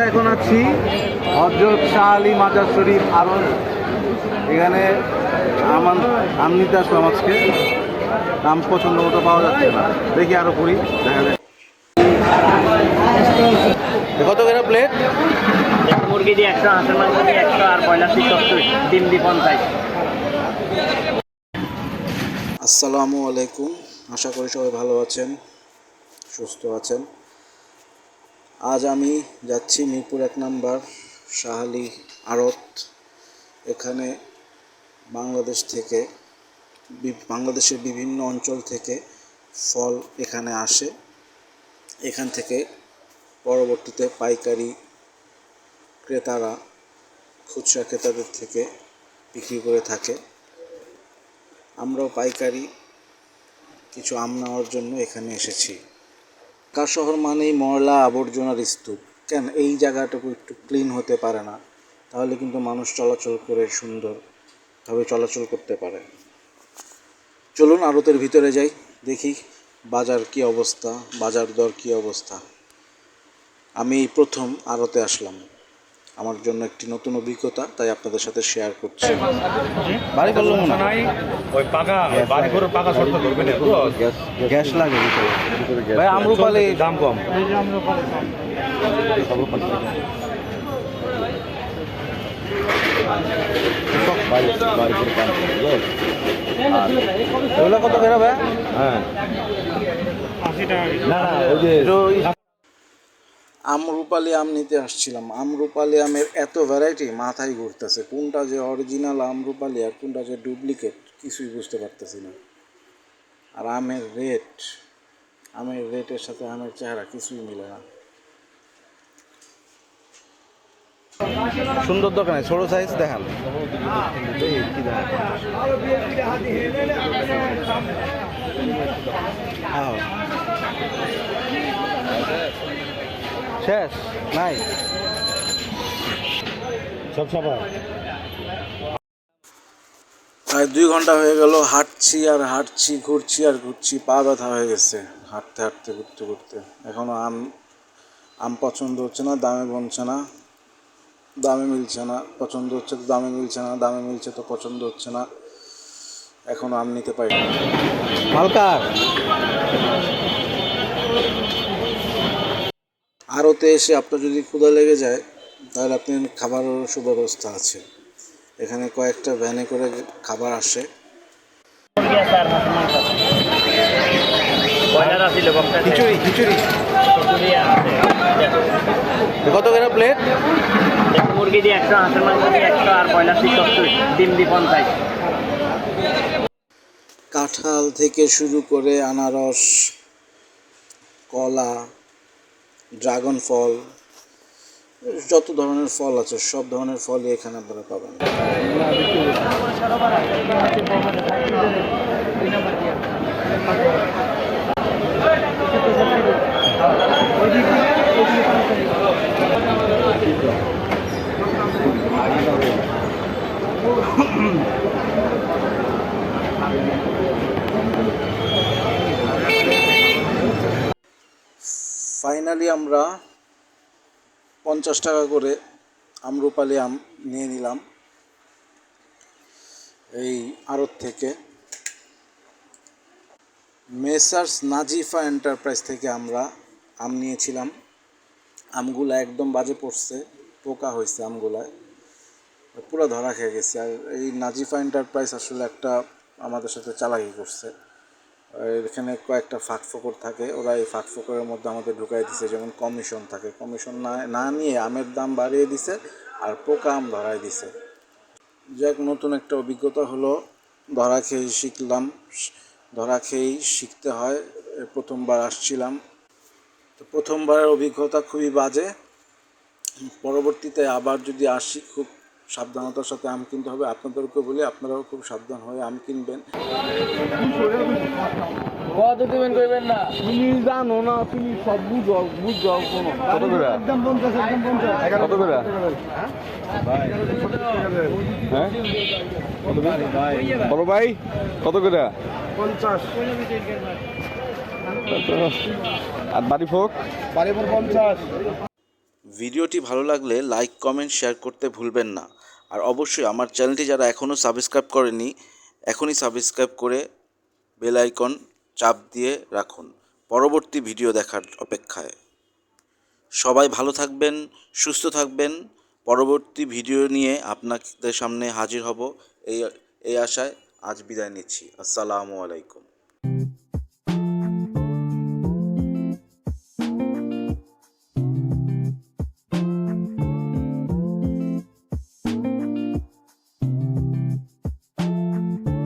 আমরা এখন আছি হজরত শাহ আলী মাজার শরীফ আরও এখানে আমান আম আসলাম আজকে। দাম পছন্দ মতো পাওয়া যাচ্ছে না। দেখি আরও করি দেখা যায় কত করে প্লেট মুরগি দিয়ে একশো হাঁসের মাংস দিয়ে একশো আর ব্রয়লার দিয়ে সত্তর ডিম দিয়ে পঞ্চাশ। আসসালামু আলাইকুম। আশা করি সবাই ভালো আছেন সুস্থ আছেন। আজ আমি যাচ্ছি মিরপুর এক নাম্বার শাহালি আড়ত। এখানে বাংলাদেশ থেকে বাংলাদেশের বিভিন্ন অঞ্চল থেকে ফল এখানে আসে। এখান থেকে পরবর্তীতে পাইকারি ক্রেতারা খুচরা ক্রেতাদের থেকে বিক্রি করে থাকে। আমরাও পাইকারি কিছু আম নেওয়ার জন্য এখানে এসেছি। ঢাকা শহর মানেই ময়লা আবর্জনার স্তূপ। কেন? এই জায়গাটুকু একটু ক্লিন হতে পারে না। তাহলে কিন্তু মানুষ চলাচল করে সুন্দরভাবে চলাচল করতে পারে। চলুন আড়তের ভিতরে যাই, দেখি বাজার কি অবস্থা, বাজার দর কি অবস্থা। আমি প্রথম আড়তে আসলাম। আমার জন্য একটি নতুন অভিজ্ঞতা তাই আপনাদের সাথে শেয়ার করছি। বাড়ি করলাম না নাই ওই পাকা বাড়ি করে পাকা শর্ত করবে না তো গ্যাস লাগে ভাই আমরুপালি দাম কম। কত হ্যাঁ। না না ওই যে আমরুপালি আম নিতে আসছিলাম। আমরুপালি আমের এত ভ্যারাইটি মাথায় ঘুরতেছে। কোনটা যে অরিজিনাল আমরুপালি আর কোনটা যে ডুপ্লিকেট কিছুই বুঝতে পারতেছি না। আর আমের রেট আমের রেটের সাথে আমের চেহারা কিছুই মিলে না। সুন্দর দোকানে ছোট সাইজ দেখান। হ্যাঁ শেষ নাই। সব সবার প্রায় দুই ঘণ্টা হয়ে গেল হাঁটছি আর হাঁটছি ঘুরছি আর ঘুরছি পা ব্যথা হয়ে গেছে হাঁটতে হাঁটতে ঘুরতে ঘুরতে। এখনও আম আম পছন্দ হচ্ছে না দামে বনছে না দামে মিলছে না পছন্দ হচ্ছে তো দামে মিলছে না দামে মিলছে তো পছন্দ হচ্ছে না এখনও আম নিতে পারি মালকার। আরতে এসে আপনার যদি ক্ষুধা লেগে যায় তাহলে আপনি খাবারের সুব্যবস্থা আছে। এখানে কয়েকটা ভ্যানে করে খাবার আসে। খিচুড়ি খিচুড়ি। কত করে প্লেট মুরগি দিয়ে একশো হাঁসের মাংস দিয়ে একশো আর ব্রয়লার দিয়ে ডিম দিয়ে পঞ্চাশ কাঁঠাল থেকে শুরু করে আনারস কলা ড্রাগন ফল যত ধরনের ফল আছে সব ধরনের ফলই এখানে আপনারা পাবেন। ফাইনালি আমরা পঞ্চাশ টাকা করে আমরুপালি আম নিয়ে নিলাম এই আড়ত থেকে। মেসার্স নাজিফা এন্টারপ্রাইজ থেকে আমরা আম নিয়েছিলাম। আমগুলা একদম বাজে পড়ছে, পোকা হয়েছে আমগুলায়। পুরো ধরা খেয়ে গেছে। আর এই নাজিফা এন্টারপ্রাইজ আসলে একটা আমাদের সাথে চালাকি করছে। এখানে কয়েকটা ফাঁক ফোকর থাকে। ওরা এই ফাঁক ফোকরের মধ্যে আমাদের ঢুকাই দিছে, যেমন কমিশন থাকে। কমিশন না না নিয়ে আমের দাম বাড়িয়ে দিছে আর পোকা আম ধরাই দিছে। যাক, নতুন একটা অভিজ্ঞতা হলো, ধরা খেয়ে শিখলাম। ধরা খেয়েই শিখতে হয়। প্রথমবার আসছিলাম। তো প্রথমবারের অভিজ্ঞতা খুবই বাজে। পরবর্তীতে আবার যদি আসি, খুব সাবধানতার সাথে আম কিনতে হবে। আপনাদেরকে বলে আপনারাও খুব সাবধান হয়ে আম কিনবেন। কত দিবেন করবেন না? তুমি জানো না তুমি সব বুঝো বুঝো কত করে? কত হ্যাঁ? বলো ভাই কত করে? পঞ্চাশ। আর বাড়ি ফোক? বাড়ি পঞ্চাশ। ভিডিওটি ভালো লাগলে লাইক কমেন্ট শেয়ার করতে ভুলবেন না। আর অবশ্যই আমার চ্যানেলটি যারা এখনও সাবস্ক্রাইব করেনি, এখনই সাবস্ক্রাইব করে বেল আইকন চাপ দিয়ে রাখুন। পরবর্তী ভিডিও দেখার অপেক্ষায়। সবাই ভালো থাকবেন, সুস্থ থাকবেন। পরবর্তী ভিডিও নিয়ে আপনাদের সামনে হাজির হব। এই এই আশায় আজ বিদায় নিচ্ছি। আসসালামু আলাইকুম।